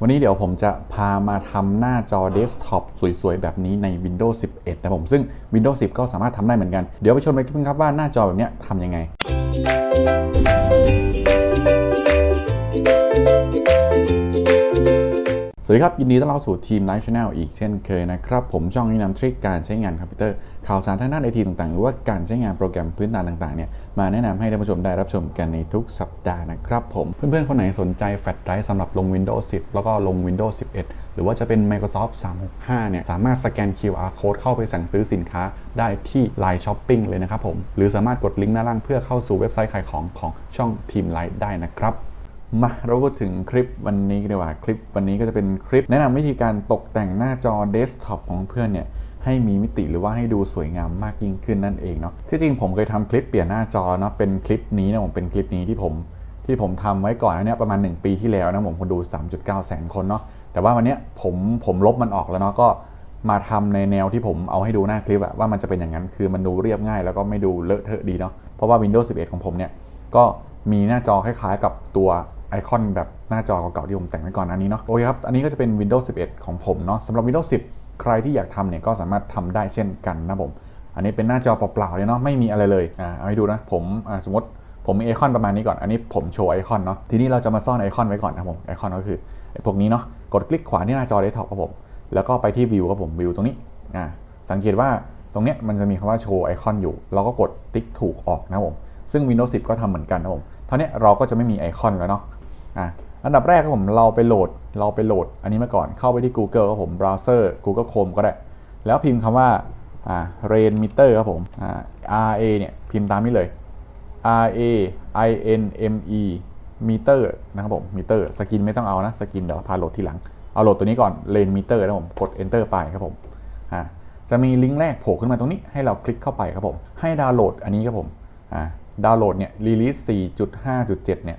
วันนี้เดี๋ยวผมจะพามาทำหน้าจอเดสก์ท็อปสวยๆ แบบนี้ใน Windows 11 นะผม ซึ่ง Windows 10 ก็สามารถทำได้เหมือนกัน เดี๋ยวไปชมกันครับว่าหน้าจอแบบนี้ทำยังไง สวัสดีครับ ยินดีต้อนรับสู่ทีม Live Channel อีกเช่นเคยนะครับ ผมช่องแนะนำทริคการใช้งานคอมพิวเตอร์ข่าวสารทางด้านไอทีต่างๆ หรือว่าการใช้งานโปรแกรมพื้นฐานต่างๆเนี่ยมาแนะนำให้ท่านผู้ชมได้รับชมกันในทุกสัปดาห์นะครับผมเพื่อนๆ คนไหนสนใจแฟลชไดรฟ์สำหรับลง Windows 10 แล้วก็ลง Windows 11 หรือว่าจะเป็น Microsoft 365 เนี่ยสามารถสแกน QR code เข้าไปสั่งซื้อสินค้าได้ที่ Line Shopping เลยนะครับผมหรือสามารถกดลิงก์หน้าล่างเพื่อเข้าสู่เว็บไซต์ขายของของช่องทีมไลฟ์ได้นะครับ มาเราก็ถึงคลิปวันนี้กันดีกว่าคลิปวันนี้ก็จะเป็นคลิป แนะนำวิธีการตกแต่งหน้าจอเดสก์ท็อปของเพื่อนเนี่ยให้มีมิติหรือว่าให้ดูสวยงามมากยิ่งขึ้นนั่นเองเนาะที่จริงผมเคยทำคลิปเปลี่ยนหน้าจอเนาะเป็นคลิปนี้นะผมเป็นคลิปนี้ที่ผม ที่ผมทำไว้ก่อนเนี้ยประมาณ 1 ปีที่แล้วนะผมคนดู 3.9 แสนคนเนาะแต่ว่าวันเนี้ยผมผมลบมันออกแล้วเนาะก็มาทำในแนวที่ผมเอาให้ดูหน้าคลิปอะว่ามันจะเป็นอย่างนั้นคือมันดูเรียบง่าย แล้วก็ไม่ดูเลอะเทอะดีเนาะเพราะว่า Windows 11 ของผมเนี่ยก็มีหน้าจอคล้ายๆ กับตัว ไอคอนแบบหน้าจอเก่าๆที่ผมแต่งไว้ก่อนอันนี้เนาะโอเคครับ อันนี้ก็จะเป็น Windows 11 ของผมเนาะสำหรับ Windows 10 ใครที่อยากทำเนี่ยก็สามารถทำได้เช่นกันนะผม อันนี้เป็นหน้าจอเปล่าๆเลยเนาะไม่มีอะไรเลยอ่าเอาให้ดูนะผมสมมติผมมีไอคอนประมาณนี้ก่อน อันนี้ผมโชว์ไอคอนเนาะ ทีนี้เราจะมาซ่อนไอคอนไว้ก่อนนะผม ไอคอนก็คือไอพวกนี้เนาะ กดคลิกขวาที่หน้าจอเดสก์ท็อปครับผม แล้วก็ไปที่วิวครับผม วิวตรงนี้ อ่า สังเกตว่าตรงเนี้ยมันจะมีคำว่าโชว์ไอคอนอยู่ เราก็กดติ๊กถูกออกนะผม ซึ่ง Windows 10 ก็ทำเหมือนกันนะผมเท่านี้เราก็จะไม่มีไอคอนแล้วเนาะ อะอันดับแรกครับผมเราไปโหลดเราไปโหลด อันนี้มาก่อนเข้าไปที่ Google ครับผมเบราว์เซอร์ Google Chrome ก็ได้ แล้วพิมพ์คำว่าอ่า rain meter ครับผมอ่า R A เนี่ยพิมพ์ตามนี้เลย R A I N M E meter นะครับผม meter สกินไม่ต้องเอานะ สกินเดี๋ยวพาโหลดทีหลัง เอาโหลดตัวนี้ก่อน rain meter นะผมกด enter ไปครับผมอ่าจะมีลิงก์แรกโผล่ขึ้นมาตรงนี้ให้เราคลิกเข้าไปครับผม ให้ดาวน์โหลดอันนี้ครับผมอ่าดาวน์โหลดเนี่ย release 4.5.7 เนี่ย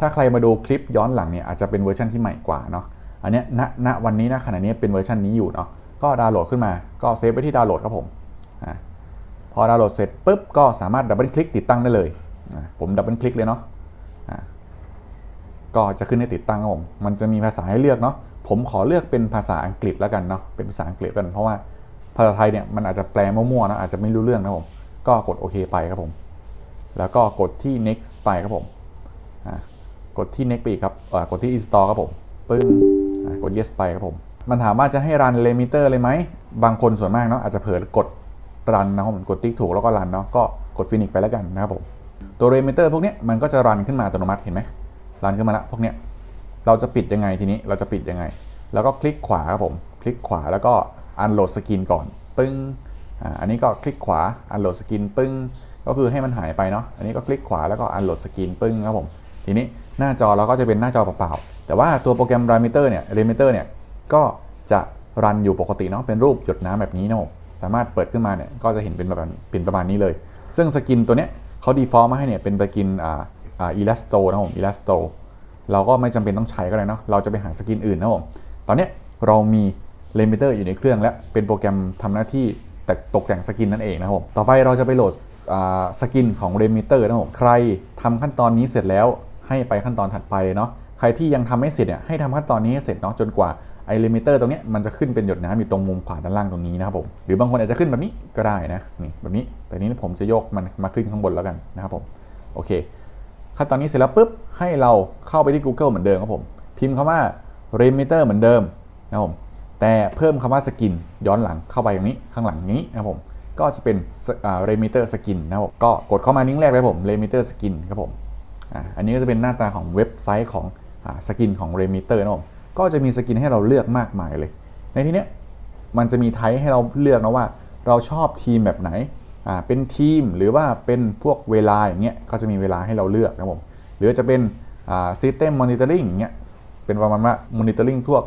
ถ้าใครมาดูคลิปย้อนหลังเนี่ยอาจจะเป็นเวอร์ชันที่ใหม่กว่าเนาะอันเนี้ยณณวันนี้ณขณะนี้เป็นเวอร์ชันนี้อยู่เนาะก็ดาวน์โหลดขึ้นมาก็เซฟไว้ที่ดาวน์โหลดครับผมอพอดาวน์โหลดเสร็จปุ๊บก็สามารถดับเบิลคลิกติดตั้งได้เลย ผมดับเบิลคลิกเลยเนาะก็จะขึ้นให้ติดตั้งครับผมมันจะมีภาษาให้เลือกเนาะผมขอเลือกเป็นภาษาอังกฤษแล้วกันเนาะเป็นภาษาอังกฤษกันเพราะว่าภาษาไทยเนี่ยมันอาจจะแปลมั่วๆนะอาจจะไม่รู้เรื่องนะผมก็กดโอเคไปครับผม แล้วก็กดที่ next ไปครับผม กดที่ next ไปอีกครับกดที่ install ครับผมปึ้งกด yes ไปครับผม มันถามว่าจะให้รัน limiter เลยไหม บางคนส่วนมากเนาะอาจจะเผลอกดรันนะครับผมกดติ๊กถูกแล้วก็รันเนาะก็กด finish ไปแล้วกันนะครับผมตัว limiter พวกนี้มันก็จะรันขึ้นมาอัตโนมัติเห็นไหมรันขึ้นมาล้วพวกเนี้ยเราจะปิดยังไงทีนี้เราจะปิดยังไง แล้วก็คลิกขวาครับผมคลิกขวาแล้วก็ unload skin ก่อนปึ้งอันนี้ก็คลิกขวา unload skin ปึ้งก็คือให้มันหายไปเนาะ อันนี้ก็คลิกขวาแล้วก็ unload skin ปึ้งครับผม ทีนี้ หน้าจอเราก็จะเป็นหน้าจอเปล่าๆ แต่ว่าตัวโปรแกรม Ramitter เนี่ย Ramitter เนี่ย ก็จะรันอยู่ปกติเนาะ เป็นรูปหยดน้ำแบบนี้นะผมสามารถเปิดขึ้นมาเนี่ย ก็จะเห็นเป็นแบบเป็นประมาณนี้เลย ซึ่งสกินตัวเนี้ยเขา default มาให้เนี่ย เป็นสกินอ่าอ่า Elasto นะผม Elasto เราก็ไม่จำเป็นต้องใช้ก็ได้เนาะ เราจะไปหาสกินอื่นนะผม ตอนเนี้ยเรามี Ramitter อยู่ในเครื่องและเป็นโปรแกรมทำหน้าที่แต่ตกแต่งสกินนั่นเองนะครับผมต่อไปเราจะไปโหลดสกินของ Ramitter นะครับผม ใครทำขั้นตอนนี้เสร็จแล้ว ให้ไปขั้นตอนถัดไปเนาะใครที่ยังทำไม่เสร็จเนี่ยให้ทำขั้นตอนนี้ให้เสร็จเนาะจนกว่าไอ้ Ramitter ตรงเนี้ยมันจะขึ้นเป็นหยดน้ำอยู่ตรงมุมขวาด้านล่างตรงนี้นะครับผมหรือบางคนอาจจะขึ้นแบบนี้ก็ได้นะนี่แบบนี้ แต่นี้ผมจะโยกมันมาขึ้นข้างบนแล้วกันนะครับผมโอเคขั้นตอนนี้เสร็จแล้วปุ๊บให้เราเข้าไปที่ Google เหมือนเดิมครับผมพิมพ์คำว่า Ramitter เหมือนเดิมนะครับผมแต่เพิ่มคำว่าสกินย้อนหลังเข้าไปอย่างนี้ข้างหลังนี้นะครับผมก็จะเป็นเรมิเตอร์สกินนะครับก็กดเข้ามานิ้งแรกเลยผมเรมิเตอร์สกินครับผม อันนี้ก็จะเป็นหน้าตาของเว็บไซต์ของสกินของเรมิเตอร์นะครับผมก็จะมีสกินให้เราเลือกมากมายเลย ในที่เนี้ยมันจะมีไทป์ให้เราเลือกนะว่า เราชอบทีมแบบไหนเป็นทีมหรือว่าเป็นพวกเวลาอย่างเงี้ยก็จะมีเวลาให้เราเลือกนะครับผมหรือจะเป็นอ่า system monitoring อย่างเงี้ยเป็นประมาณว่า monitoring พวก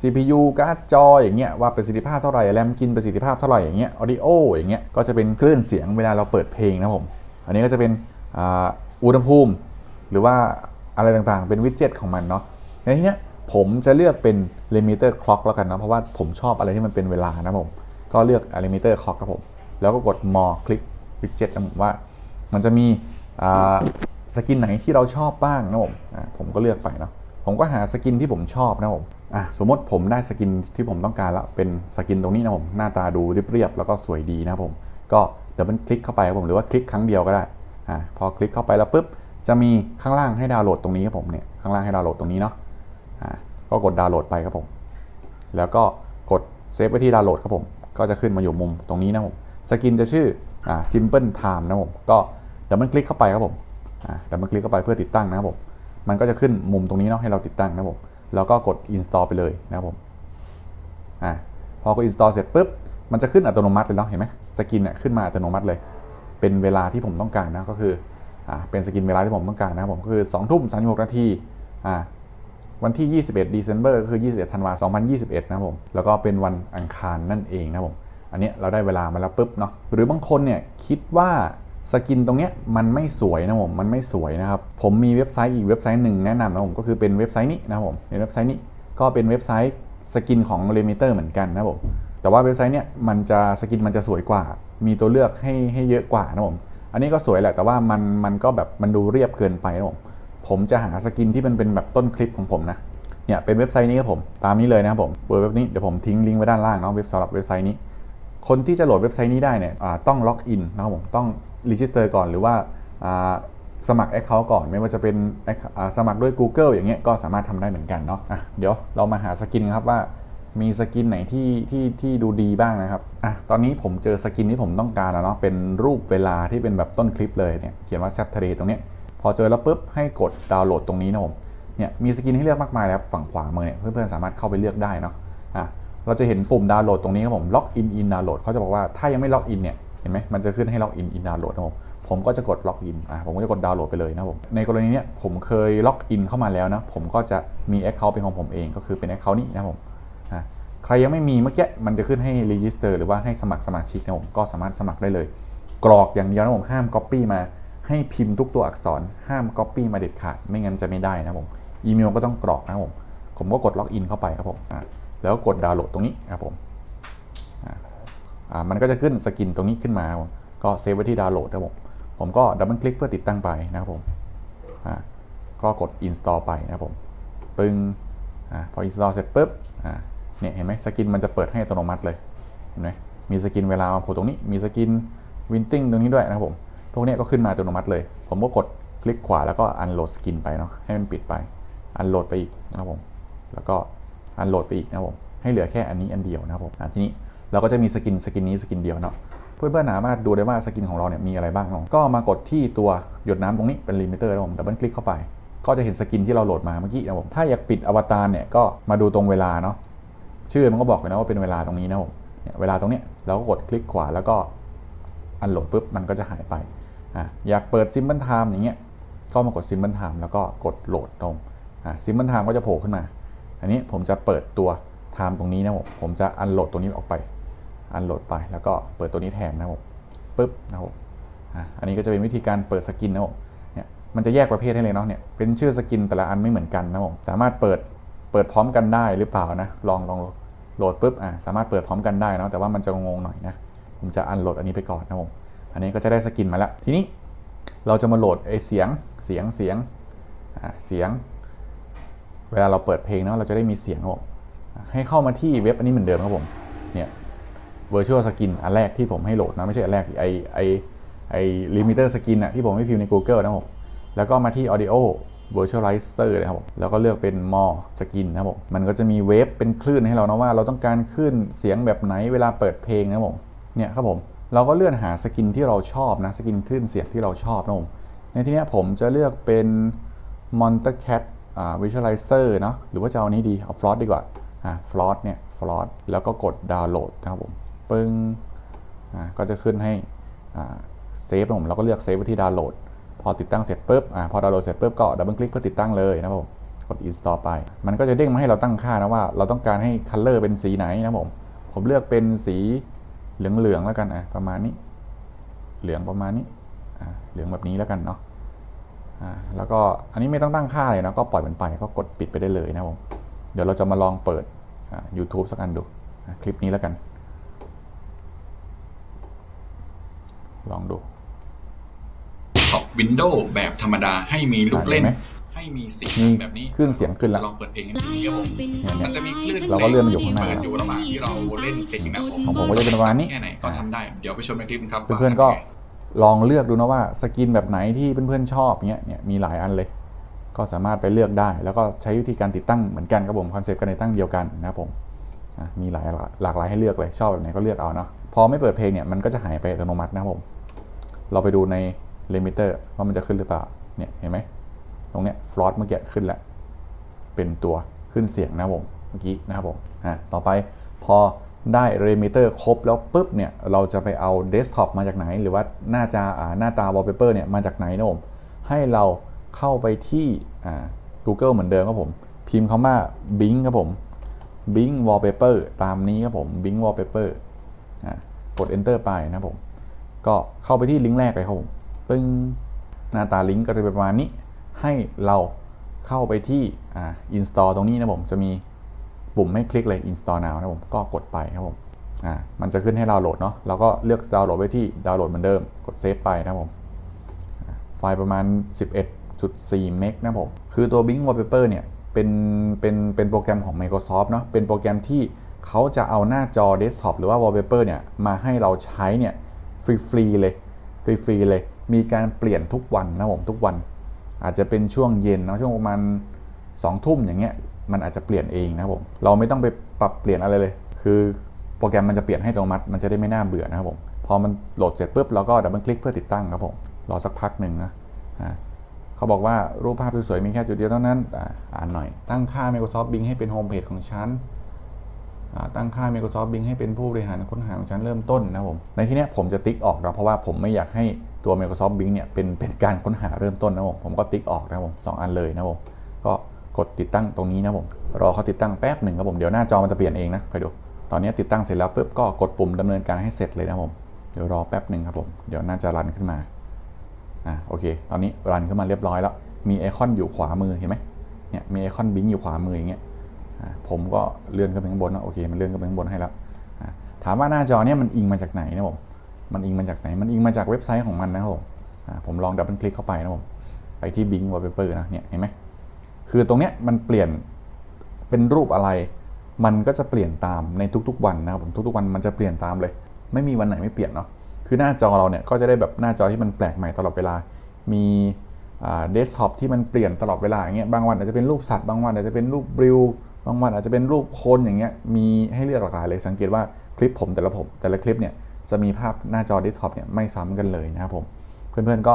CPU การ์ดจออย่างเงี้ยว่าประสิทธิภาพเท่าไหร่แรมกินประสิทธิภาพเท่าไหร่อย่างเงี้ย audio อย่างเงี้ยก็จะเป็นคลื่นเสียงเวลาเราเปิดเพลงนะผม อันนี้ก็จะเป็น อุณหภูมิ หรือว่าอะไรต่างๆ เป็นวิดเจ็ตของมันเนาะในที่เนี้ยผมจะเลือกเป็น limiter clock แล้วกันนะเพราะว่าผมชอบอะไรที่มันเป็นเวลานะผม ก็เลือก limiter clock ครับผม แล้วก็กด more คลิก widget นะผมว่า มันจะมีสกินไหนที่เราชอบบ้างนะผมผมก็เลือกไปเนาะผมก็หาสกินที่ผมชอบนะผมอะสมมติผมได้สกินที่ผมต้องการละเป็นสกินตรงนี้นะผมหน้าตาดูเรียบๆแล้วก็สวยดีนะผม ก็เดี๋ยวมันคลิกเข้าไปครับผมหรือว่าคลิกครั้งเดียวก็ได้ อะพอคลิกเข้าไปแล้วปุ๊บจะมีข้างล่างให้ดาวน์โหลดตรงนี้ครับผมเนี่ยข้างล่างให้ดาวน์โหลดตรงนี้เนาะอะก็กดดาวน์โหลดไปครับผม แล้วก็กดเซฟไว้ที่ดาวน์โหลดครับผมก็จะขึ้นมาอยู่มุมตรงนี้นะผมสกินจะชื่ออ่า simple time นะผมก็ดับเบิลคลิกเข้าไปครับผมอ่าดับเบิลคลิกเข้าไปเพื่อติดตั้งนะครับผมมันก็จะขึ้นมุมตรงนี้เนาะให้เราติดตั้งนะครับผมแล้วก็กด install ไปเลยนะครับผมอ่าพอกด install เสร็จปุ๊บมันจะขึ้นอัตโนมัติเลยเนาะเห็นไหมสกินเนี่ยขึ้นมาอัตโนมัติเลย เป็นเวลาที่ผมต้องการนะก็คืออ่าเป็นสกินเวลาที่ผมต้องการนะครับผมก็คือ2ทุ่ม36นาทีอ่าวันที่ 21 December ก็คือ 21 ธันวาคม 2021 นะครับผม แล้วก็เป็นวันอังคารนั่นเองนะครับผม อันนี้เราได้เวลามาแล้วปุ๊บเนาะ หรือบางคนเนี่ยคิดว่าสกินตรงเนี้ยมันไม่สวยนะผม มันไม่สวยนะครับ ผมมีเว็บไซต์อีกเว็บไซต์หนึ่งแนะนำนะผม ก็คือเป็นเว็บไซต์นี้นะครับผมในเว็บไซต์นี้ก็เป็นเว็บไซต์สกินของ l i m i t e r เหมือนกันนะผม แต่ว่าเว็บไซต์เนี้ยมันจะสกินมันจะสวยกว่า มีตัวเลือกให้ให้เยอะกว่านะผมอันนี้ก็สวยแหละแต่ว่ามันมันก็แบบมันดูเรียบเกินไปนะผมผมจะหาสกินที่มันเป็นแบบต้นคลิปของผมนะเนี่ยเป็นเว็บไซต์นี้ครับผมตามนี้เลยนะครับผมเปิดเว็บนี้เดี๋ยวผมทิ้งลิงก์ไว้ด้านล่างเนาะเว็บสำหรับเว็บไซต์นี้ คนที่จะโหลดเว็บไซต์นี้ได้เนี่ยต้องล็อกอินนะครับผมต้องรีจิสเตอร์ก่อนหรือว่าสมัคร Account ก่อนไม่ว่าจะเป็นสมัครด้วย Google อย่างเงี้ยก็สามารถทำได้เหมือนกันเนาะะเดี๋ยวเรามาหาสกินครับว่า มีสกินไหนที่ที่ที่ดูดีบ้างนะครับอะตอนนี้ผมเจอสกินที่ผมต้องการแล้วเนาะเป็นรูปเวลาที่เป็นแบบต้นคลิปเลยเนี่ยเขียนว่า Saturday ตรงเนี้ยพอเจอแล้วปุ๊บให้กดดาวน์โหลดตรงนี้นะผมเนี่ยมีสกินให้เลือกมากมายแล้วฝั่งขวามือเนี่ยเพื่อนๆสามารถเข้าไปเลือกได้เนาะอะเราจะเห็นปุ่มดาวน์โหลดตรงนี้ครับผมล็อกอินอินดาวน์โหลดเขาจะบอกว่าถ้ายังไม่ล็อกอินเนี่ยเห็นไหมมันจะขึ้นให้ล็อกอินอินดาวน์โหลดนะผมผมก็จะกดล็อกอินอะผมก็จะกดดาวน์โหลดไปเลยนะผมในกรณีเนี้ยผมเคยล็อกอินเข้ามาแล้วนะผมก็จะมี Account เป็นของผมเองก็คือเป็น Account นี้นะผม ใครยังไม่มีเมื่อกี้มันจะขึ้นให้รีจิสเตอร์หรือว่าให้สมัครสมาชิกนะผมก็สามารถสมัครได้เลย กรอกอย่างเดียวนะผมห้าม Copy มาให้พิมพ์ทุกตัวอักษรห้าม Copy มาเด็ดขาด ไม่งั้นจะไม่ได้นะผมอีเมลก็ต้องกรอกนะผมผมก็กดล็อกอินเข้าไปครับผมแล้วกดดาวน์โหลดตรงนี้ครับผมมันก็จะขึ้นสกินตรงนี้ขึ้นมาผมก็เซฟไว้ที่ดาวน์โหลดครับผมผมก็ดับเบิลคลิกเพื่อติดตั้งไปนะครับผมก็กด install ไปนะครับผมปึ้งอพอ install เสร็จปุ๊บ เนี่ยเห็นไหมสกินมันจะเปิดให้อัตโนมัติเลยเห็นไหมมีสกินเวลาโผล่ตรงนี้มีสกินวินติ้งตรงนี้ด้วยนะครับผมพวกนี้ก็ขึ้นมาอัตโนมัติเลย ผมก็กดคลิกขวาแล้วก็อันโหลดสกินไปเนาะให้มันปิดไปอันโหลดไปอีกนะครับผมแล้วก็อันโหลดไปอีกนะครับผมให้เหลือแค่อันนี้อันเดียวนะครับผมทีนี้เราก็จะมีสกินสกินนี้สกินเดียวเนาะเพื่อนๆสามารถดูได้ว่าสกินของเราเนี่ยมีอะไรบ้างเนาะก็มากดที่ตัวหยดน้ำตรงนี้เป็นลิมิเตอร์นะครับผมดับเบิลคลิกเข้าไป ก็จะเห็นสกินที่เราโหลดมาเมื่อกี้นะครับผมถ้าอยากปิดอวตารเนี่ยก็มาดูตรงเวลาเนาะ ชื่อมันก็บอกเลยนะว่าเป็นเวลาตรงนี้นะผมเนี่ยเวลาตรงเนี้ยเราก็กดคลิกขวาแล้วก็อันโหลดปุ๊บมันก็จะหายไปอะอยากเปิดซิมเบิลไทม์อย่างเงี้ยก็มากดซิมเบิลไทม์แล้วก็กดโหลดตรงอะซิมเบิลไทม์ก็จะโผล่ขึ้นมา อันนี้ผมจะเปิดตัวไทม์ตรงนี้นะผมผมจะอันโหลดตัวนี้ออกไป อันโหลดไปแล้วก็เปิดตัวนี้แทนนะผมปุ๊บนะครับผมอันนี้ก็จะเป็นวิธีการเปิดสกินนะผมเนี่ยมันจะแยกประเภทให้เลยเนาะเนี่ยเป็นชื่อสกินแต่ละอันไม่เหมือนกันนะผมสามารถเปิดเปิดพร้อมกันได้หรือเปล่านะลองลอง โหลดปุ๊บอะสามารถเปิดพร้อมกันได้นะแต่ว่ามันจะงงๆหน่อยนะ ผมจะอันโหลดอันนี้ไปก่อนนะผมอันนี้ก็จะได้สกินมาแล้ว ทีนี้เราจะมาโหลดไอเสียงเสียงเสียงอะเสียง เวลาเราเปิดเพลงเนาะเราจะได้มีเสียงครับผมให้เข้ามาที่เว็บอันนี้เหมือนเดิมครับผมเนี่ย virtual skin อันแรกที่ผมให้โหลดนะไม่ใช่อันแรกไอไอไอ limiter skin อะที่ผมให้พิมพ์ใน Google นะครับผมแล้วก็มาที่ audio virtualizer นะครับผมแล้วก็เลือกเป็น more skin นะครับผมมันก็จะมีเวฟเป็นคลื่นให้เรานะว่าเราต้องการคลื่นเสียงแบบไหนเวลาเปิดเพลงนะครับผมเนี่ยครับผมเราก็เลื่อนหาสกินที่เราชอบนะสกินคลื่นเสียงที่เราชอบนะผมในที่นี้ผมจะเลือกเป็น Monster Cat อ่า Visualizer เนาะหรือว่าจะเอาอันนี้ดี เอา Float ดีกว่าอ่า Float เนี่ย Float แล้วก็กดดาวน์โหลดนะครับผมปึ้งอ่าก็จะขึ้นให้อ่าเซฟผมเราก็เลือกเซฟไว้ที่ดาวน์โหลด พอติดตั้งเสร็จปุ๊บอ่าพอดาวน์โหลดเสร็จปุ๊บก็ดับเบิลคลิกเพื่อติดตั้งเลยนะครับผมกด install ไป มันก็จะเด้งมาให้เราตั้งค่านะว่า เราต้องการให้ color เป็นสีไหนนะผมผมเลือกเป็นสีเหลืองๆแล้วกันอะประมาณนี้ เหลืองประมาณนี้อ่าเหลืองแบบนี้แล้วกันเนาะอ่าแล้วก็อันนี้ไม่ต้องตั้งค่าเลยนะก็ปล่อยมันไปก็กดปิดไปได้เลยนะผมเดี๋ยวเราจะมาลองเปิดอ่า YouTube สักอันดูคลิปนี้แล้วกัน ลองดู วินโดว์แบบธรรมดาให้มีลูกเล่นอ่าห็ไหมให้ให้มีเสียงมีแบบนี้คลื่นเสียงขึ้นแล้วจะลองเปิดเพลงให้ดูครับผมเนี่ยเนี่ยมันจะมีคลื่นเราก็เลื่อนมาอยู่ข้างหน้าเปิดอยู่ระหว่างที่เราเล่นเพลงนะครับผมของผมก็จะเป็นประมาณนี้แค่ไหนก็ทำได้เดี๋ยวไปชมในคลิปกันครับเพื่อนๆก็ลองเลือกดูนะว่าสกินแบบไหนที่เพื่อนๆชอบเนี้ยเนี่ยมีหลายอันเลย ก็สามารถไปเลือกได้ แล้วก็ใช้วิธีการติดตั้งเหมือนกันครับผมคอนเซปต์การติดตั้งเดียวกันนะครับผมอะมีหลายหลากหลายให้เลือกเลยชอบแบบไหนก็เลือกเอาเนาะพอไม่เปิดเพลงเนี่ยมันก็จะหายไปอัตโนมัตินะครับผม เราไปดูใน ลิมิเตอร์ว่ามันจะขึ้นหรือเปล่า เนี่ยเห็นไหม ตรงเนี้ยฟลอตเมื่อกี้ขึ้นแล้ว เป็นตัวขึ้นเสียงนะผมเมื่อกี้นะครับผมอะต่อไปพอได้เรมิเตอร์ครบแล้วปุ๊บเนี่ยเราจะไปเอาเดสก์ท็อปมาจากไหน หรือว่าหน้าจาอ่าหน้าตาวอลเปเปอร์เนี่ยมาจากไหนนะผมให้เราเข้าไปที่อ่า Google เหมือนเดิมครับผม พิมพ์คำว่า Bing ครับผม Bing Wallpaper ตามนี้ครับผม Bing Wallpaper อ่ากด Enter ไปนะครับผม ก็เข้าไปที่ลิงก์แรกเลยครับผม ปึ้งหน้าตาลิงก์ก็จะเป็นประมาณนี้ ให้เราเข้าไปที่อ่า install ตรงนี้นะผมจะมีปุ่มให้คลิกเลย install now นะผมก็กดไปครับผมอ่ามันจะขึ้นให้ดาวน์โหลดเนาะเราก็เลือกดาวน์โหลดไว้ที่ดาวน์โหลดเหมือนเดิมกดเซฟไปนะผมไฟล์ประมาณ 11.4 เมกนะผมคือตัว Bing Wallpaper เนี่ยเป็นเป็นเป็นโปรแกรมของ Microsoft เนาะเป็นโปรแกรมที่เขาจะเอาหน้าจอเดสก์ท็อปหรือว่า Wallpaper เนี่ยมาให้เราใช้เนี่ยฟรีๆเลยฟรีๆเลย มีการเปลี่ยนทุกวันนะผมทุกวัน อาจจะเป็นช่วงเย็นนะช่วงประมาณสองทุ่มอย่างเงี้ยมันอาจจะเปลี่ยนเองนะผมเราไม่ต้องไปปรับเปลี่ยนอะไรเลย คือโปรแกรมมันจะเปลี่ยนให้อัตโนมัติมันจะได้ไม่น่าเบื่อนะครับผมพอมันโหลดเสร็จปุ๊บเราก็ดับเบิลคลิกเพื่อติดตั้งครับผมรอสักพักหนึ่งนะเขาบอกว่ารูปภาพสวยๆมีแค่จุดเดียวเท่านั้นอ่าอ่านหน่อย ตั้งค่า Microsoft Bing ให้เป็นโฮมเพจของฉันตั้งค่า Microsoft Bing ให้เป็นผู้บริหารค้นหาของฉันเริ่มต้นนะผมในที่นี้ผมจะติ๊กออกนะเพราะว่าผมไม่อยากให้ ตัว Microsoft Bing เนี่ยเป็นเป็นการค้นหาเริ่มต้นนะผมผมก็ติ๊กออกนะผมสองอันเลยนะผมก็กดติดตั้งตรงนี้นะผมรอเขาติดตั้งแป๊บหนึ่งครับผมเดี๋ยวหน้าจอมันจะเปลี่ยนเองนะคอยดูตอนนี้ติดตั้งเสร็จแล้วปุ๊บก็กดปุ่มดำเนินการให้เสร็จเลยนะผมเดี๋ยวรอแป๊บหนึ่งครับผมเดี๋ยวน่าจะรันขึ้นมาอ่าโอเค ตอนนี้รันขึ้นมาเรียบร้อยแล้ว มีไอคอนอยู่ขวามือเห็นไหมเนี่ยมีไอคอนบิงอยู่ขวามืออย่างเงี้ยอ่าผมก็เลื่อนขึ้นไปข้างบนนะโอเคมันเลื่อนขึ้นไปข้างบนให้แล้วอ่าถามว่าหน้าจอเนี่ยมันอิงมาจากไหนนะผม มันอิงมาจากไหน มันอิงมาจากเว็บไซต์ของมันนะครับผมผมลองดับเบิลคลิกเข้าไปนะผมไปที่ Bing Wallpaper นะเนี่ยเห็นไหมคือตรงเนี้ยมันเปลี่ยนเป็นรูปอะไร มันก็จะเปลี่ยนตามในทุกๆวันนะครับผมทุกๆวันมันจะเปลี่ยนตามเลย ไม่มีวันไหนไม่เปลี่ยนเนาะคือหน้าจอเราเนี่ยก็จะได้แบบหน้าจอที่มันแปลกใหม่ตลอดเวลา มีเดสก์ท็อปที่มันเปลี่ยนตลอดเวลาอย่างเงี้ยบางวันอาจจะเป็นรูปสัตว์บางวันอาจจะเป็นรูปบริวบางวันอาจจะเป็นรูปคนอย่างเงี้ยมีให้เลือกหลากหลายเลยสังเกตว่าคลิปผมแต่ละผมแต่ละคลิปเนี่ย จะมีภาพหน้าจอเดสก์ท็อปเนี่ยไม่ซ้ำกันเลยนะครับผมเพื่อนๆก็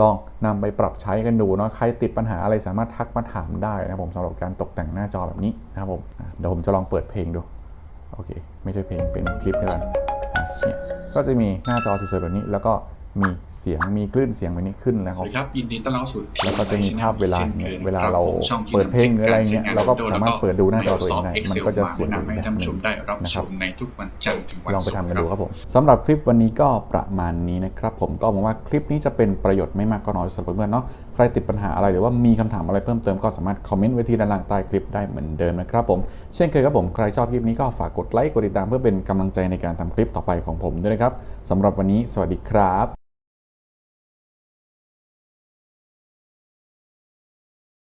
ลองนำไปปรับใช้กันดูเนาะใครติดปัญหาอะไรสามารถทักมาถามได้นะครับผมสำหรับการตกแต่งหน้าจอแบบนี้นะครับผมเดี๋ยวผมจะลองเปิดเพลงดูโอเค ไม่ใช่เพลงเป็นคลิปด้วยกันเนี่ยก็จะมีหน้าจอสวยๆแบบนี้ แล้วก็มี สียงมีคลื่นเสียงแบบนี้ขึ้นแล้วสครัวับสดีครับยินดีต้อนรับสู่ แล้วก็จะมีภาพเวลาช่นเนี่ยคยเวลาครับเราผมช่องเปิดเพลงหรืออะไรเงี้ยเราก็สามารถเปิดดูหน้าจอตัวเองได้ Microsoft มันก็จะ Excel สวยมาอีกแนะแบบนำหชนึ่งมได้รับนะคชรับ มในทุกวันจันทร์ถึงวันลองไปศุกทำร์กันคดูรับครับผมสำหรับคลิปวันนี้ก็ประมาณนี้นะครับผมก็หวังว่าคลิปนี้จะเป็นประโยชน์ไม่มากก็น้อยสำหรับเพื่อนๆเนาะใครติดปัญหาอะไรหรือว่ามีคำถามอะไรเพิ่มเติมก็สามารถคอมเมนต์ไว้ที่ด้านล่างใต้คลิปได้เหมือนเดิมนะครับผมเช่นเคยครับผมใครชอบคลิปนี้ก็ฝากกดไลค์กดติดตามเพื่อเป็นกำลังใจในการทำคลิปต่อไปของผมด้วยนะครับสำหรับวันนี้สวัสดีครับ